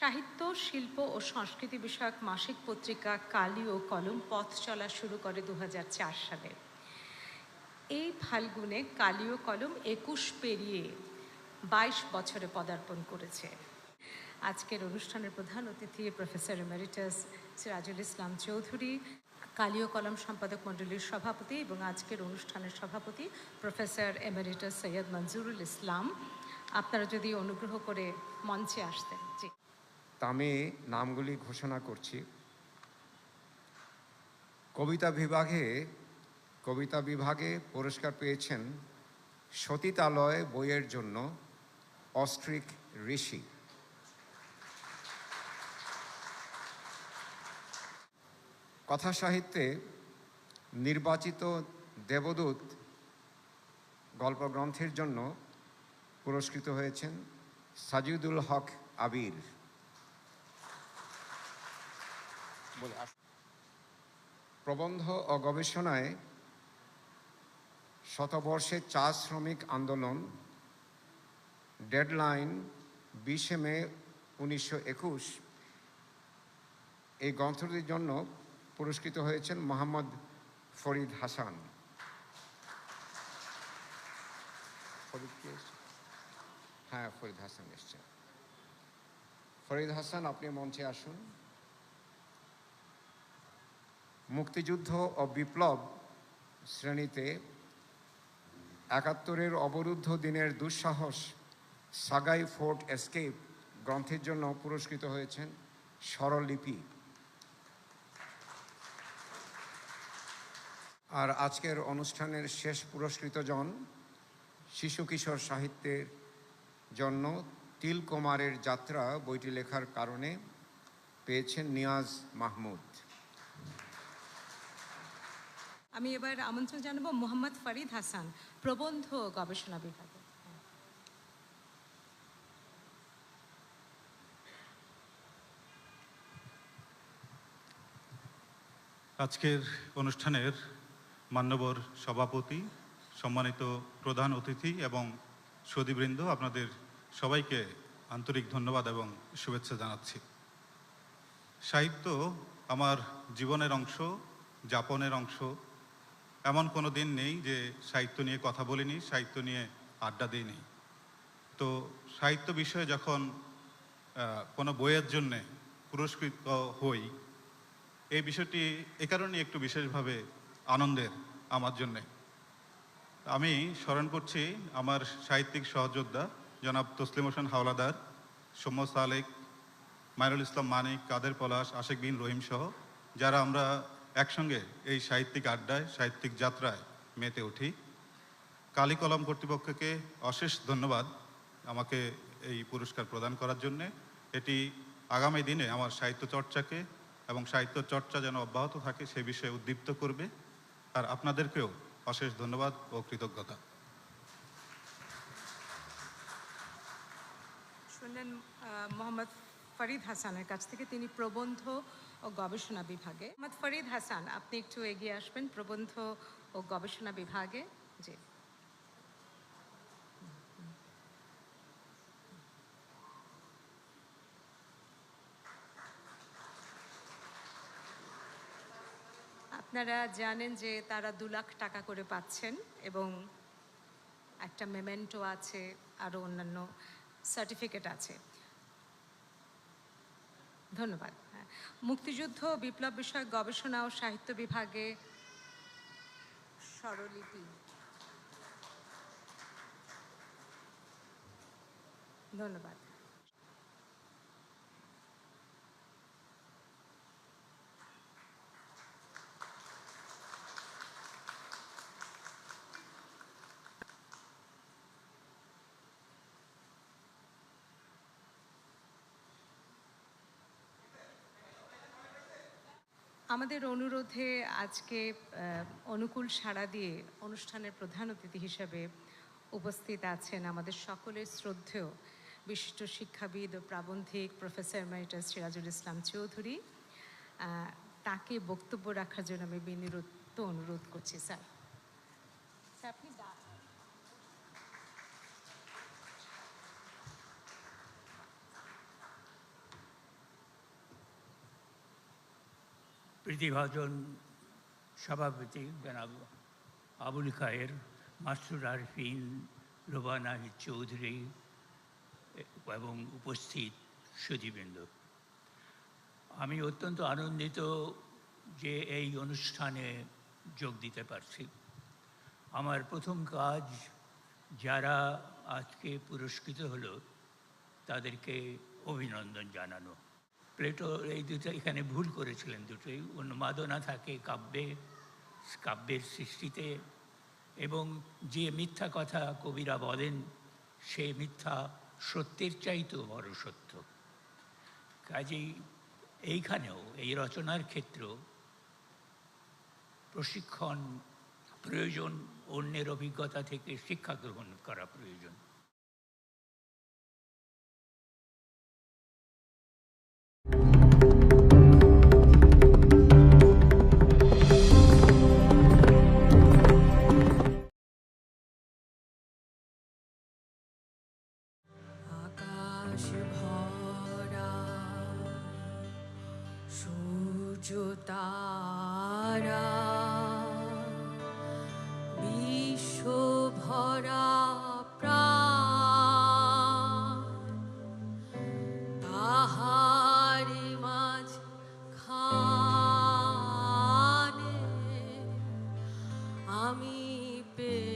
সাহিত্য, শিল্প ও সংস্কৃতি বিষয়ক মাসিক পত্রিকা কালি ও কলম পথ চলা শুরু করে দু হাজার চার সালে। এই ফাল্গুনে কালি ও কলম একুশ পেরিয়ে বাইশ বছরে পদার্পণ করেছে। আজকের অনুষ্ঠানের প্রধান অতিথি প্রফেসর এমেরিটাস সিরাজুল ইসলাম চৌধুরী কালীয় কলম সম্পাদক মণ্ডলীর সভাপতি এবং আজকের অনুষ্ঠানের সভাপতি প্রফেসর এমেরিটাস সৈয়দ মঞ্জুরুল ইসলাম। আপনারা যদি অনুগ্রহ করে মঞ্চে আসতেন, জি। তা আমি নামগুলি ঘোষণা করছি। কবিতা বিভাগে কবিতা বিভাগে পুরস্কার পেয়েছেন সতীতালয় বইয়ের জন্য অস্ট্রিক ঋষি। কথা সাহিত্যে নির্বাচিত দেবদূত গল্পগ্রন্থের জন্য পুরস্কৃত হয়েছেন সাজিদুল হক আবির। প্রবন্ধ ও গবেষণায় শতবর্ষে চা শ্রমিক আন্দোলন, ডেডলাইন বিশে মে উনিশশো একুশ। এই গ্রন্থটির জন্য পুরস্কৃত হয়েছেন মোহাম্মদ ফরিদ হাসান? হ্যাঁ ফরিদ হাসান এসছেন ফরিদ হাসান, আপনি মঞ্চে আসুন। মুক্তিযুদ্ধ ও বিপ্লব শ্রেণীতে একাত্তরের অবরুদ্ধ দিনের দুঃসাহস সাগাই ফোর্ট এসকেপ গ্রন্থের জন্য পুরস্কৃত হয়েছেন স্বরলিপি। আর আজকের অনুষ্ঠানের শেষ পুরস্কৃত জন শিশু কিশোর সাহিত্যের জন্য তিল কুমারের যাত্রা বইটি লেখার কারণে পেয়েছেন নিয়াজ মাহমুদ। আমি এবার আমন্ত্রণ জানাব মোহাম্মদ ফরিদ হাসান, প্রবন্ধ গবেষণা বিভাগে আজকের অনুষ্ঠানের মান্যবর সভাপতি, সম্মানিত প্রধান অতিথি এবং সদীবৃন্দ আপনাদের সবাইকে আন্তরিক ধন্যবাদ এবং শুভেচ্ছা জানাচ্ছি। সাহিত্য আমার জীবনের অংশ, যাপনের অংশ এমন কোনো দিন নেই যে সাহিত্য নিয়ে কথা বলিনি, সাহিত্য নিয়ে আড্ডা দিইনি। তো সাহিত্য বিষয়ে যখন কোনো বইয়ের জন্যে পুরস্কৃত হই, এই বিষয়টি এ কারণে একটু বিশেষভাবে আনন্দের আমার জন্যে। আমি স্মরণ করছি আমার সাহিত্যিক সহযোদ্ধা জনাব তসলিম হোসেন হাওলাদার, সৌম্য সালেক, মাইনুল ইসলাম মানিক, কাদের পলাশ, আশেক বিন রহিম সহ, যারা আমরা একসঙ্গে এই সাহিত্যিক আড্ডায়, সাহিত্যিক যাত্রায় মেতে উঠি। কালী কলম কর্তৃপক্ষকে অশেষ ধন্যবাদ আমাকে এই পুরস্কার প্রদান করার জন্যে। এটি আগামী দিনে আমার সাহিত্য চর্চাকে এবং সাহিত্য চর্চা যেন অব্যাহত থাকে সে বিষয়ে উদ্দীপ্ত করবে। আর আপনাদেরকেও অশেষ ধন্যবাদ ও কৃতজ্ঞতা। শুনলেন মোহাম্মদ ফরিদ হাসানের কাছ থেকে তিনি প্রবন্ধ ও গবেষণা বিভাগে। মোহাম্মদ ফরিদ হাসান, আপনি একটু এগিয়ে আসবেন প্রবন্ধ ও গবেষণা বিভাগে। জি। আপনারা জানেন যে তারা দু লাখ টাকা করে পাচ্ছেন এবং একটা মেমেন্টো আছে আরও অন্যান্য সার্টিফিকেট আছে। ধন্যবাদ। মুক্তিযুদ্ধ বিপ্লব বিষয়ক গবেষণা ও সাহিত্য বিভাগে স্বরলিপি ধন্যবাদ আমাদের অনুরোধে আজকে অনুকূল সাড়া দিয়ে অনুষ্ঠানের প্রধান অতিথি হিসেবে উপস্থিত আছেন আমাদের সকলের শ্রদ্ধেয় বিশিষ্ট শিক্ষাবিদ ও প্রাবন্ধিক প্রফেসর এমারিটাস সিরাজুল ইসলাম চৌধুরী। তাকে বক্তব্য রাখার জন্য আমি বিনিরুদ্ধ অনুরোধ করছি, স্যার। স্যার, আপনি প্রতিভাজন সভাপতি জনাব আবুল খায়ের মাসুর আরফিন লোবানা চৌধুরী এবং উপস্থিত সুদীবৃন্দ আমি অত্যন্ত আনন্দিত যে এই অনুষ্ঠানে যোগ দিতে পারছি। আমার প্রথম কাজ, যারা আজকে পুরস্কৃত হলো, তাদেরকে অভিনন্দন জানানো। প্লেটো এই দুটো এখানে ভুল করেছিলেন দুটোই। উন্মাদনা থাকে কাব্যে, কাব্যের সৃষ্টিতে এবং যে মিথ্যা কথা কবিরা বলেন, সে মিথ্যা সত্যের চাইতেও বড় সত্য। কাজেই এইখানেও, এই রচনার ক্ষেত্রেও প্রশিক্ষণ প্রয়োজন, অন্যের অভিজ্ঞতা থেকে শিক্ষা গ্রহণ করা প্রয়োজন। जो तारा विश्व भरा আমি পে